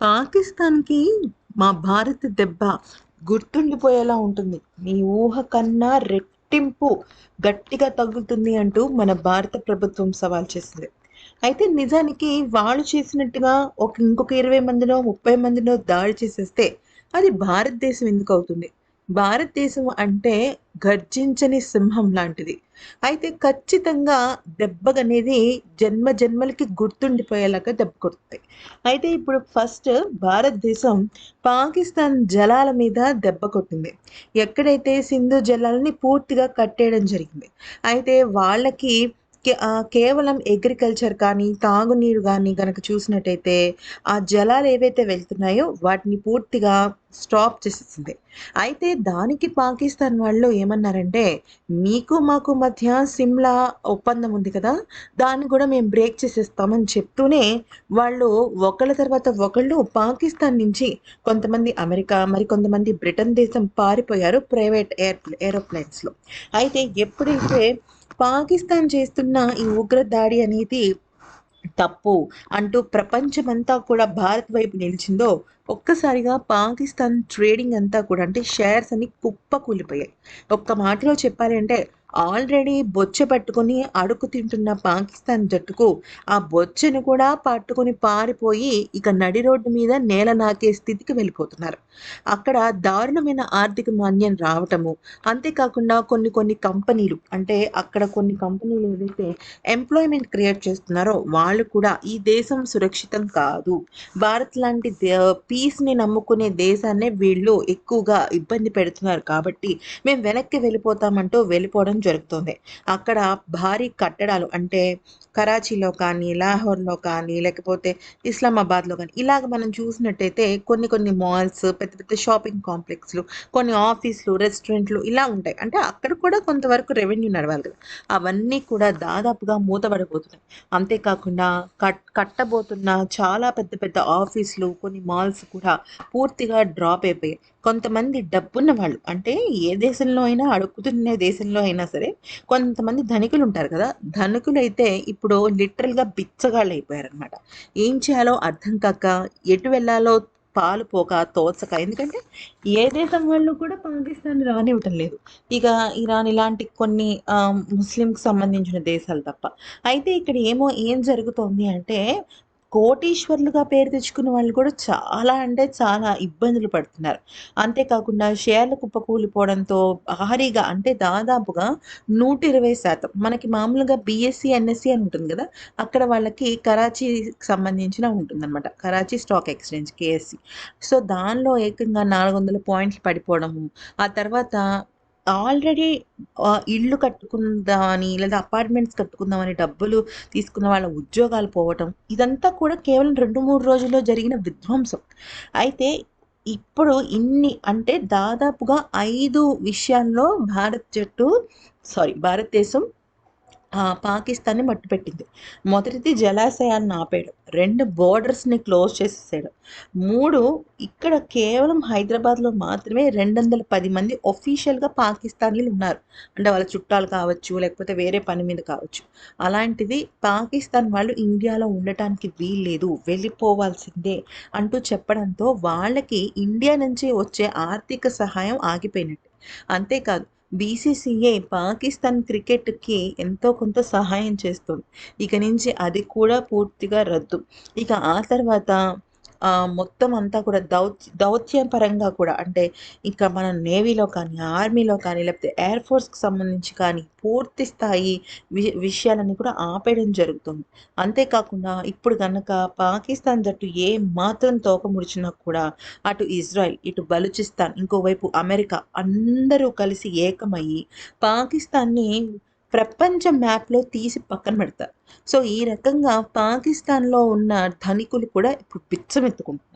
పాకిస్తాన్‌కి మా భారత్ దెబ్బ గుర్తుండిపోయేలా ఉంటుంది. మీ ఊహ కన్నా రెట్టింపు గట్టిగా తగులుతుంది అంటూ మన భారత ప్రభుత్వం సవాల్ చేసింది. అయితే నిజానికి వాళ్ళు చేసినట్టుగా ఒక ఇంకొక 20 మందినో, 30 మందినో దాడి చేసేస్తే అది భారతదేశం ఎందుకు అవుతుంది భారతదేశం అంటే గర్జించని సింహం లాంటిది. అయితే ఖచ్చితంగా దెబ్బగనేది జన్మ జన్మలకి గుర్తుండిపోయేలాగా దెబ్బ కొడతాయి. అయితే ఇప్పుడు ఫస్ట్ భారతదేశం పాకిస్తాన్ జలాల మీద దెబ్బ కొట్టింది. ఎక్కడైతే సింధు జలాలని పూర్తిగా కట్టేయడం జరిగింది. అయితే వాళ్ళకి కేవలం అగ్రికల్చర్ కానీ, తాగునీరు కానీ గనక చూసినట్టయితే ఆ జలాలు ఏవైతే వెళ్తున్నాయో వాటిని పూర్తిగా స్టాప్ చేసేసింది. అయితే దానికి పాకిస్తాన్ వాళ్ళు ఏమన్నారంటే, మీకు మాకు మధ్య సిమ్లా ఒప్పందం ఉంది కదా! దాన్ని కూడా మేము బ్రేక్ చేసేస్తామని చెప్తూనే వాళ్ళు ఒకళ్ళ తర్వాత ఒకళ్ళు పాకిస్తాన్ నుంచి కొంతమంది అమెరికా, మరికొంతమంది బ్రిటన్ దేశం పారిపోయారు ప్రైవేట్ ఎయిర్ ఏరోప్లేన్స్‌లో. అయితే ఎప్పుడైతే పాకిస్తాన్ చేస్తున్న ఈ ఉగ్ర దాడి అనేది తప్పు అంటూ ప్రపంచమంతా కూడా భారత్ వైపు నిలిచిందో, ఒక్కసారిగా పాకిస్తాన్ ట్రేడింగ్ అంతా కూడా అంటే షేర్స్ అన్ని కుప్ప కూలిపోయాయి ఒక్క మాటలో చెప్పాలి అంటే ఆల్రెడీ బొచ్చ పట్టుకొని అడుగు తింటున్న పాకిస్తాన్ జట్టుకు ఆ బొచ్చను కూడా పట్టుకొని పారిపోయి ఇక నడి రోడ్డు మీద నేల నాకే స్థితికి వెళ్ళిపోతున్నారు. అక్కడ దారుణమైన ఆర్థిక మాన్యం రావటము, అంతేకాకుండా కొన్ని కొన్ని కంపెనీలు అంటే అక్కడ కొన్ని కంపెనీలు ఏదైతే ఎంప్లాయ్‌మెంట్ క్రియేట్ చేస్తున్నారో వాళ్ళు కూడా ఈ దేశం సురక్షితం కాదు. భారత్ లాంటి పీస్‌ని నమ్ముకునే దేశాన్నే వీళ్ళు ఎక్కువగా ఇబ్బంది పెడుతున్నారు కాబట్టి మేము వెనక్కి వెళ్ళిపోతామంటూ వెళ్ళిపోవడం జరుగుతోంది. అక్కడ భారీ కట్టడాలు అంటే కరాచీలో కానీ, లాహోర్‌లో కానీ, లేకపోతే ఇస్లామాబాద్‌లో కానీ ఇలాగ మనం చూసినట్టయితే కొన్ని కొన్ని మాల్స్, పెద్ద పెద్ద షాపింగ్ కాంప్లెక్స్‌లు, కొన్ని ఆఫీసులు రెస్టారెంట్‌లు ఇలా ఉంటాయి. అంటే అక్కడ కూడా కొంతవరకు రెవెన్యూ నడవాలి కదా! అవన్నీ కూడా దాదాపుగా మూతబడిపోతున్నాయి. అంతేకాకుండా కట్ కట్టబోతున్న చాలా పెద్ద పెద్ద ఆఫీసులు కొన్ని మాల్స్ కూడా పూర్తిగా డ్రాప్ అయిపోయాయి. కొంతమంది డబ్బున్న వాళ్ళు అంటే ఏ దేశంలో అయినా అడుక్కుతున్న దేశంలో అయినా సరే కొంతమంది ధనికులు ఉంటారు కదా! ధనికులైతే ఇప్పుడు లిటరల్‌గా బిచ్చగాళ్ళయిపోయారనమాట. ఏం చేయాలో అర్థం కాక, ఎటు వెళ్ళాలో పాలు పోక, తోచక ఎందుకంటే ఏ దేశం వాళ్ళు కూడా పాకిస్తాన్ రానివ్వటం లేదు. ఇక ఇరాన్ ఇలాంటి కొన్ని ముస్లింకి సంబంధించిన దేశాలు తప్ప. అయితే ఇక్కడ ఏమో ఏం జరుగుతోంది అంటే కోటీశ్వర్లుగా పేరు తెచ్చుకున్న వాళ్ళు కూడా చాలా అంటే చాలా ఇబ్బందులు పడుతున్నారు. అంతేకాకుండా షేర్లు కుప్పకూలిపోవడంతో భారీగా అంటే దాదాపుగా 120% మనకి మామూలుగా బీఎస్సీ, ఎన్ఎస్సీ అని ఉంటుంది కదా అక్కడ వాళ్ళకి కరాచీకి సంబంధించిన ఉంటుందన్నమాట Karachi stock exchange KSC. So, దానిలో ఏకంగా 400 పాయింట్లు పడిపోవడము, ఆ తర్వాత ఆల్రెడీ ఇళ్ళు ఇల్లు కట్టుకుందామని లేదా అపార్ట్మెంట్స్ కట్టుకుందామని డబ్బులు తీసుకున్న వాళ్ళ ఉద్యోగాలు పోవటం, ఇదంతా కూడా కేవలం 2, 3 రోజుల్లో జరిగిన విధ్వంసం. అయితే ఇప్పుడు ఇన్ని అంటే దాదాపుగా ఐదు విషయాల్లో భారత్ జట్టు సారీ భారతదేశం పాకిస్తాన్‌ని మట్టుపెట్టింది. మొదటిది జలాశయాన్ని ఆపేయడం. రెండు బోర్డర్స్‌ని క్లోజ్ చేసేసాడు మూడు ఇక్కడ కేవలం హైదరాబాద్‌లో మాత్రమే 210 మంది ఆఫీషియల్‌గా పాకిస్తానీలు ఉన్నారు. అంటే వాళ్ళ చుట్టాలు కావచ్చు, లేకపోతే వేరే పని మీద కావచ్చు. అలాంటిది పాకిస్తాన్ వాళ్ళు ఇండియాలో ఉండటానికి వీల్లేదు, వెళ్ళిపోవాల్సిందే అంటూ చెప్పడంతో వాళ్ళకి ఇండియా నుంచి వచ్చే ఆర్థిక సహాయం ఆగిపోయినట్టే. అంతేకాదు బీసీసీఏ పాకిస్తాన్ క్రికెట్‌కి ఎంతో కొంత సహాయం చేస్తుంది. ఇక నుంచి అది కూడా పూర్తిగా రద్దు. ఇక ఆ తర్వాత మొత్తం అంతా కూడా దౌత్ దౌత్యపరంగా కూడా అంటే ఇంకా మన నేవీలో కానీ, ఆర్మీలో కానీ, లేకపోతే ఎయిర్ ఫోర్స్‌కి సంబంధించి కానీ పూర్తి స్థాయి వి విషయాలన్నీ కూడా ఆపేయడం జరుగుతుంది. అంతేకాకుండా ఇప్పుడు కనుక పాకిస్తాన్ జట్టు ఏ మాత్రం తోక ముడిచినా కూడా అటు ఇజ్రాయెల్, ఇటు బలూచిస్తాన్, ఇంకోవైపు అమెరికా అందరూ కలిసి ఏకమయ్యి పాకిస్తాన్‌ని ప్రపంచ మ్యాప్‌లో తీసి పక్కన పెడతారు. సో, ఈ రకంగా పాకిస్తాన్‌లో ఉన్న ధనికులు కూడా ఇప్పుడు బిచ్చమెత్తుకుంటున్నారు.